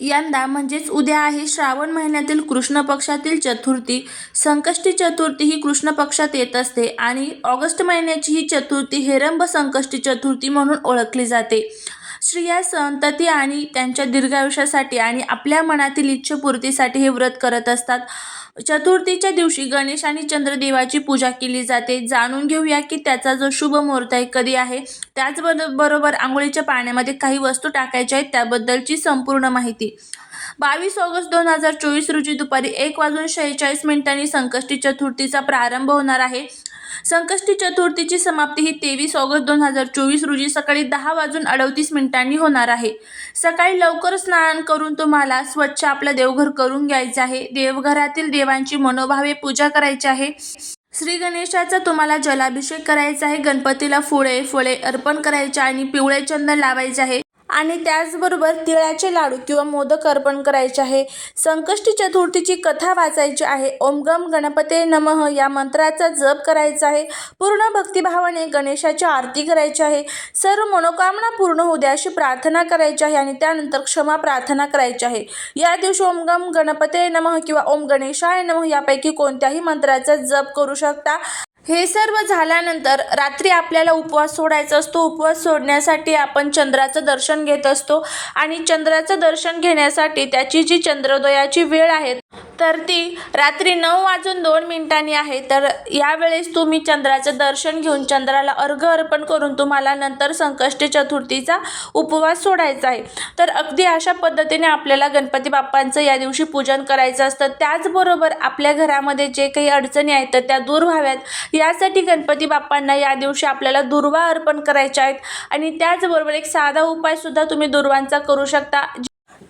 यंदा म्हणजेच उद्या आहे श्रावण महिन्यातील कृष्ण पक्षातील चतुर्थी. संकष्टी चतुर्थी ही कृष्ण पक्षात येत असते आणि ऑगस्ट महिन्याची ही चतुर्थी हेरंब संकष्टी चतुर्थी म्हणून ओळखली जाते. स्त्रिया संतती आणि त्यांच्या दीर्घायुष्यासाठी आणि आपल्या मनातील इच्छापूर्तीसाठी हे व्रत करत असतात. चतुर्थीच्या दिवशी गणेश आणि चंद्रदेवाची पूजा केली जाते. जाणून घेऊया की त्याचा जो शुभ मुहूर्त आहे कधी आहे? त्याचबरोबर बरोबर आंघोळीच्या पाण्यामध्ये काही वस्तू टाकायच्या आहेत त्याबद्दलची संपूर्ण माहिती. बावीस ऑगस्ट दोन हजार चोवीस रोजी दुपारी एक वाजून शेहेचाळीस मिनिटांनी संकष्टी चतुर्थीचा प्रारंभ होणार आहे. संकष्टी चतुर्थीची समाप्ती ही तेवीस ऑगस्ट दोन हजार चोवीस रोजी सकाळी दहा वाजून अडतीस मिनिटांनी होणार आहे. सकाळी लवकर स्नान करून तुम्हाला स्वच्छ आपलं देवघर करून घ्यायचं आहे. देवघरातील देवांची मनोभावे पूजा करायची आहे. श्री गणेशाचा तुम्हाला जलाभिषेक करायचा आहे. गणपतीला फुळे फळे अर्पण करायचे आणि पिवळे चंदन लावायचे आहे. आणि त्याचबरोबर तिळाचे लाडू किंवा मोदक अर्पण करायचे आहे. संकष्टी चतुर्थीची कथा वाचायची आहे. ओम गम गणपते नमः या मंत्राचा जप करायचा आहे. पूर्ण भक्तिभावाने गणेशाची आरती करायची आहे. सर्व मनोकामना पूर्ण होऊ द्या अशी प्रार्थना करायची आहे आणि त्यानंतर क्षमा प्रार्थना करायची आहे. या दिवशी ओम गम गणपते नमः किंवा ओम गणेशाय नमः यापैकी कोणत्याही मंत्राचा जप करू शकता. हे सर्व झाल्यानंतर रात्री आपल्याला उपवास सोडायचा असतो. उपवास सोडण्यासाठी आपण चंद्राचं दर्शन घेत असतो आणि चंद्राचं दर्शन घेण्यासाठी त्याची जी चंद्रोदयाची वेळ आहे तर ती रात्री नऊ वाजून दोन मिनिटांनी आहे. तर यावेळेस तुम्ही चंद्राचं दर्शन घेऊन चंद्राला अर्घ अर्पण करून तुम्हाला नंतर संकष्टी चतुर्थीचा उपवास सोडायचा आहे. तर अगदी अशा पद्धतीने आपल्याला गणपती बाप्पांचं या दिवशी पूजन करायचं असतं. त्याचबरोबर आपल्या घरामध्ये जे काही अडचणी आहेत तर त्या दूर व्हाव्यात. यासाठी गणपती बाप्पांना या दिवशी आपल्याला दुर्वा अर्पण करायच्या आहेत. आणि त्याचबरोबर एक साधा उपायसुद्धा तुम्ही दुर्वांचा करू शकता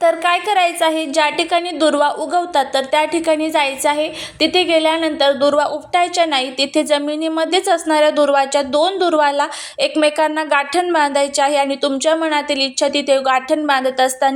तर काय करायचं आहे? ज्या ठिकाणी दुर्वा उगवतात तर त्या ठिकाणी जायचं आहे. तिथे गेल्यानंतर दुर्वा उपटायच्या नाही. तिथे जमिनीमध्येच असणाऱ्या दुर्वाच्या दोन दुर्वाला एकमेकांना गाठण बांधायचे आहे आणि तुमच्या मनातील इच्छा तिथे गाठण बांधत असताना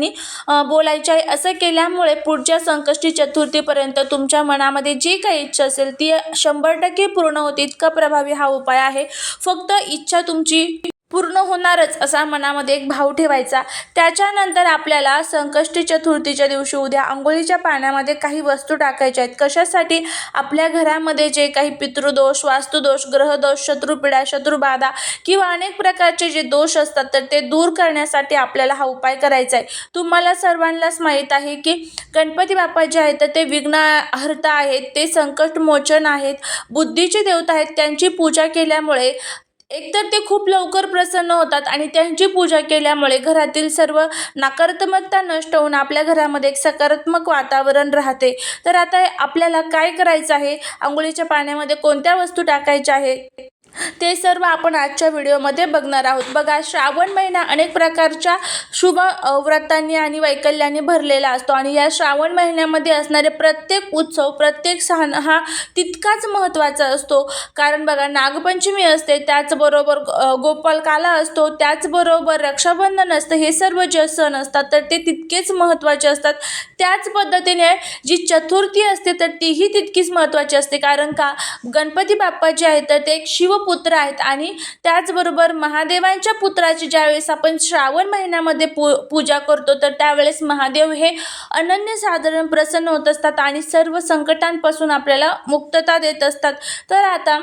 बोलायची बोलायचे आहे. असं केल्यामुळे पुढच्या संकष्टी चतुर्थीपर्यंत तुमच्या मनामध्ये जी काही इच्छा असेल ती शंभर टक्के पूर्ण होते. इतका प्रभावी हा उपाय आहे. फक्त इच्छा तुमची पूर्ण होणारच असा मनामध्ये एक भाव ठेवायचा. त्याच्यानंतर आपल्याला संकष्टी चतुर्थीच्या दिवशी उद्या आंघोळीच्या पाण्यामध्ये काही वस्तू टाकायच्या आहेत. कशासाठी? आपल्या घरामध्ये जे काही पितृदोष वास्तुदोष ग्रहदोष शत्रुपिडा शत्रुबाधा किंवा अनेक प्रकारचे जे दोष असतात तर ते दूर करण्यासाठी आपल्याला हा उपाय करायचा आहे. तुम्हाला सर्वांनाच माहीत आहे की गणपती बाप्पा जे आहेत तर ते विघ्नहर्ता आहेत ते संकटमोचन आहेत बुद्धीचे देवता आहेत त्यांची पूजा केल्यामुळे एकतर ते खूप लवकर प्रसन्न होतात आणि त्यांची पूजा केल्यामुळे घरातील सर्व नकारात्मकता नष्ट होऊन आपल्या घरामध्ये एक सकारात्मक वातावरण राहते. तर आता आपल्याला काय करायचं आहे? आंघोळीच्या पाण्यामध्ये कोणत्या वस्तू टाकायच्या आहे ते सर्व आपण आजच्या व्हिडिओमध्ये बघणार आहोत. बघा श्रावण महिना अनेक प्रकारच्या शुभ व्रतांनी आणि वैकल्याने भरलेला असतो आणि या श्रावण महिन्यामध्ये असणारे प्रत्येक उत्सव प्रत्येक सण हा तितकाच महत्त्वाचा असतो. कारण बघा नागपंचमी असते त्याचबरोबर गोपालकाला असतो त्याचबरोबर रक्षाबंधन असतं हे सर्व जे सण असतात तर ते तितकेच महत्त्वाचे असतात. त्याच पद्धतीने जी चतुर्थी असते तर तीही तितकीच महत्त्वाची असते. कारण का गणपती बाप्पा जे आहेत तर ते एक पुत्र आहेत. आणि त्याचबरोबर महादेवांच्या पुत्राची ज्यावेळेस आपण श्रावण महिन्यामध्ये पू पूजा करतो तर त्यावेळेस महादेव हे अनन्यसाधारण प्रसन्न होत असतात आणि सर्व संकटांपासून आपल्याला मुक्तता देत असतात. तर आता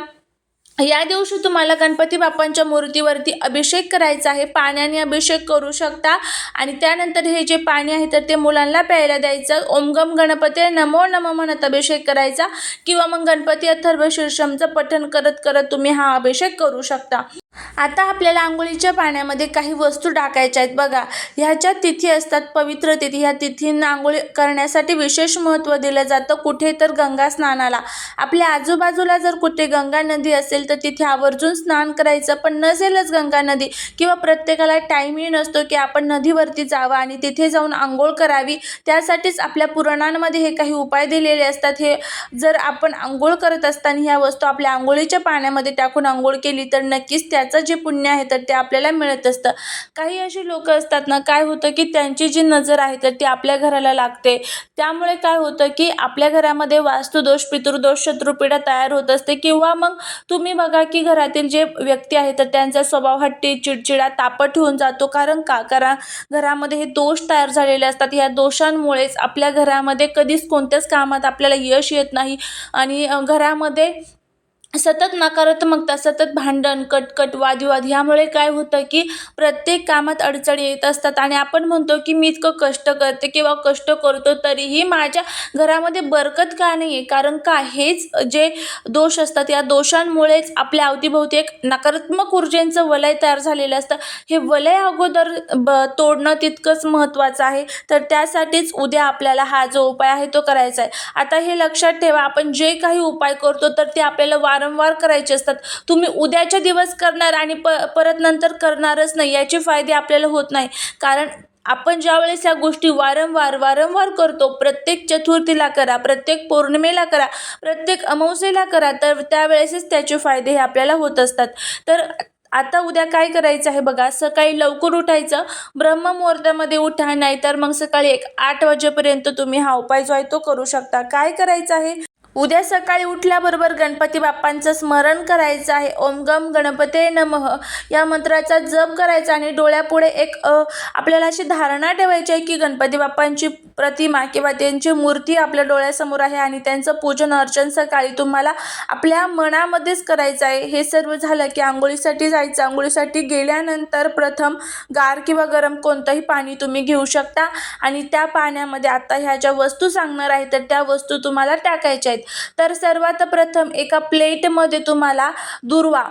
या दिवशी तुम्हाला गणपती बाप्पांच्या मूर्तीवरती अभिषेक करायचा आहे. पाण्याने अभिषेक करू शकता. आणि त्यानंतर हे जे पाणी आहे तर ते मुलांना प्यायला द्यायचं. ओमगम गणपती नमो नमो म्हणत अभिषेक करायचा. किंवा मग गणपती अथर्व शीर्षमचं पठण करत करत तुम्ही हा अभिषेक करू शकता. आता आपल्याला आंघोळीच्या पाण्यामध्ये काही वस्तू टाकायच्या आहेत. बघा ह्याच्या तिथी असतात पवित्र तिथी. ह्या तिथींना आंघोळी करण्यासाठी विशेष महत्त्व दिलं जातं. कुठे तर गंगा स्नानाला. आपल्या आजूबाजूला जर कुठे गंगा नदी असेल तर तिथे आवर्जून स्नान करायचं. पण नसेलच गंगा नदी किंवा प्रत्येकाला टाईमही नसतो की आपण नदीवरती जावं आणि तिथे जाऊन आंघोळ करावी. त्यासाठीच आपल्या पुराणांमध्ये हे काही उपाय दिलेले असतात. हे जर आपण आंघोळ करत असताना ह्या वस्तू आपल्या आंघोळीच्या पाण्यामध्ये टाकून आंघोळ केली तर नक्कीच त्याचं जे पुण्य आहे तर ते आपल्याला मिळत असतं. काही अशी लोक असतात ना काय होतं की त्यांची जी नजर आहे तर ती आपल्या घराला लागते. त्यामुळे काय होतं की आपल्या घरामध्ये वास्तुदोष पितृदोष शत्रुपीडा तयार होत असते किंवा मग तुम्ही बघा की घरातील जे व्यक्ती आहेत तर त्यांचा स्वभाव हट्टी चिडचिडा तापट होऊन जातो. कारण का? कारण घरामध्ये हे दोष तयार झालेले असतात. ह्या दोषांमुळेच आपल्या घरामध्ये कधीच कोणत्याच कामात आपल्याला यश येत नाही आणि घरामध्ये सतत नकारात्मकता सतत भांडण कटकट वादविवाद ह्यामुळे काय होतं की प्रत्येक कामात अडचणी येत असतात आणि आपण म्हणतो की मी इतकं कष्ट करते किंवा कष्ट करतो तरीही माझ्या घरामध्ये बरकत का नाही आहे कारण का हेच जे दोष असतात या दोषांमुळेच आपल्या अवतीभोवती एक नकारात्मक ऊर्जेंचं वलय तयार झालेलं असतं. हे वलय अगोदर ब तोडणं तितकंच महत्त्वाचं आहे. तर त्यासाठीच उद्या आपल्याला हा जो उपाय आहे तो करायचा आहे. आता हे लक्षात ठेवा आपण जे काही उपाय करतो तर ते आपल्याला वारंवार करायचे असतात. तुम्ही उद्याच्या दिवस करणार आणि प परत नंतर करणारच नाही याचे फायदे आपल्याला होत नाही. कारण आपण ज्यावेळेस या गोष्टी वारंवार वारंवार करतो प्रत्येक चतुर्थीला करा प्रत्येक पौर्णिमेला करा प्रत्येक अमावस्येला करा तर त्यावेळेसच त्याचे फायदे हे आपल्याला होत असतात. तर आता उद्या काय करायचं आहे बघा सकाळी लवकर उठायचं ब्रह्ममुहूर्तामध्ये उठा नाही तर मग सकाळी एक आठ वाजेपर्यंत तुम्ही हा उपाय जो आहे तो करू शकता. काय करायचं आहे? उद्या सकाळी उठल्याबरोबर गणपती बाप्पांचं स्मरण करायचं आहे. ओम गम गणपते नमः. या मंत्राचा जप करायचा आणि डोळ्यापुढे एक आपल्याला अशी धारणा ठेवायची आहे की गणपती बाप्पांची प्रतिमा किंवा त्यांची मूर्ती आपल्या डोळ्यासमोर आहे आणि त्यांचं पूजन अर्चन सकाळी तुम्हाला आपल्या मनामध्येच करायचं आहे. हे सर्व झालं की आंघोळीसाठी जायचं. आंघोळीसाठी गेल्यानंतर प्रथम गार किंवा गरम कोणतंही पाणी तुम्ही घेऊ शकता आणि त्या पाण्यामध्ये आता ह्या ज्या वस्तू सांगणार आहे तर त्या वस्तू तुम्हाला टाकायच्या आहेत. तर सर्वात प्रथम एका प्लेटमध्ये तुम्हाला दुर्वा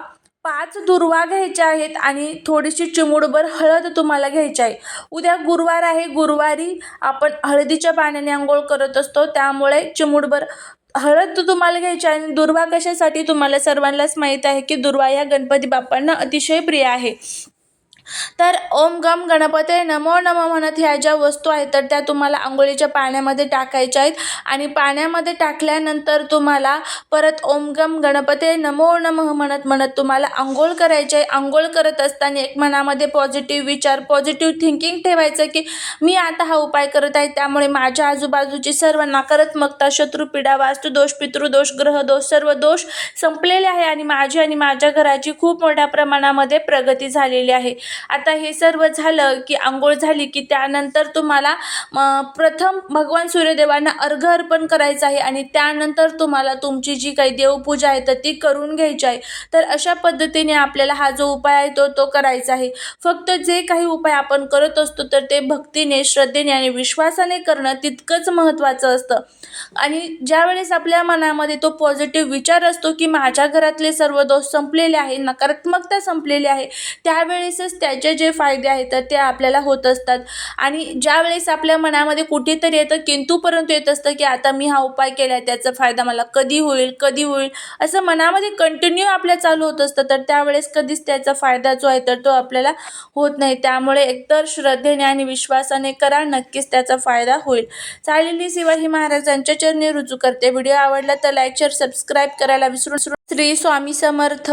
पाच दुर्वा घ्यायच्या आहेत आणि थोडीशी चिमूडभर हळद तुम्हाला घ्यायची आहे. उद्या गुरुवार आहे गुरुवारी आपण हळदीच्या पाण्याने आंघोळ करत असतो त्यामुळे चिमूडभर हळद तुम्हाला घ्यायची आहे आणि दुर्वा कशासाठी तुम्हाला सर्वांनाच माहीत आहे की दुर्वा या गणपती बाप्पांना अतिशय प्रिय आहे. तर ओम गम गणपते नमो नमः म्हणत ह्या ज्या वस्तू आहेत तर त्या तुम्हाला आंघोळीच्या पाण्यामध्ये टाकायच्या आहेत. आणि पाण्यामध्ये टाकल्यानंतर तुम्हाला परत ओम गम गणपते नमो नमः म्हणत म्हणत तुम्हाला आंघोळ करायची आहे. आंघोळ करत असताना एक मनामध्ये पॉझिटिव्ह विचार पॉझिटिव्ह थिंकिंग ठेवायचं की मी आता हा उपाय करत आहे. त्यामुळे माझ्या आजूबाजूची सर्व नकारात्मकता शत्रुपीडा वास्तुदोष पितृदोष ग्रहदोष सर्व दोष संपलेले आहे. आणि माझी आणि माझ्या घराची खूप मोठ्या प्रमाणामध्ये प्रगती झालेली आहे. आता हे सर्व झालं की आंघोळ झाली की त्यानंतर तुम्हाला प्रथम भगवान सूर्यदेवांना अर्घ अर्पण करायचं आहे आणि त्यानंतर तुम्हाला तुमची जी काही देवपूजा आहे तर ती करून घ्यायची आहे. तर अशा पद्धतीने आपल्याला हा जो उपाय आहे तो तो करायचा आहे. फक्त जे काही उपाय आपण करत असतो तर ते भक्तीने श्रद्धेने आणि विश्वासाने करणं तितकंच महत्त्वाचं असतं. आणि ज्यावेळेस आपल्या मनामध्ये तो पॉझिटिव्ह विचार असतो की माझ्या घरातले सर्व दोष संपलेले आहे नकारात्मकता संपलेली आहे त्यावेळेसच त्या त्याचे जे फायदे आहेत तर ते आपल्याला होत असतात. आणि ज्यावेळेस आपल्या मनामध्ये कुठेतरी येतं किंतू परंतु येत असतं की आता मी हा उपाय केला आहे त्याचा फायदा मला कधी होईल कधी होईल असं मनामध्ये कंटिन्यू आपल्या चालू होत असतं. तर त्यावेळेस कधीच त्याचा फायदा जो आहे तर तो आपल्याला होत नाही. त्यामुळे एकतर श्रद्धेने आणि विश्वासाने करा नक्कीच त्याचा फायदा होईल. चालेली शिवाजी महाराजांच्या चरणी रुजू करते. व्हिडिओ आवडला तर लाईक शेअर सबस्क्राईब करायला विसरू श्री स्वामी समर्थ.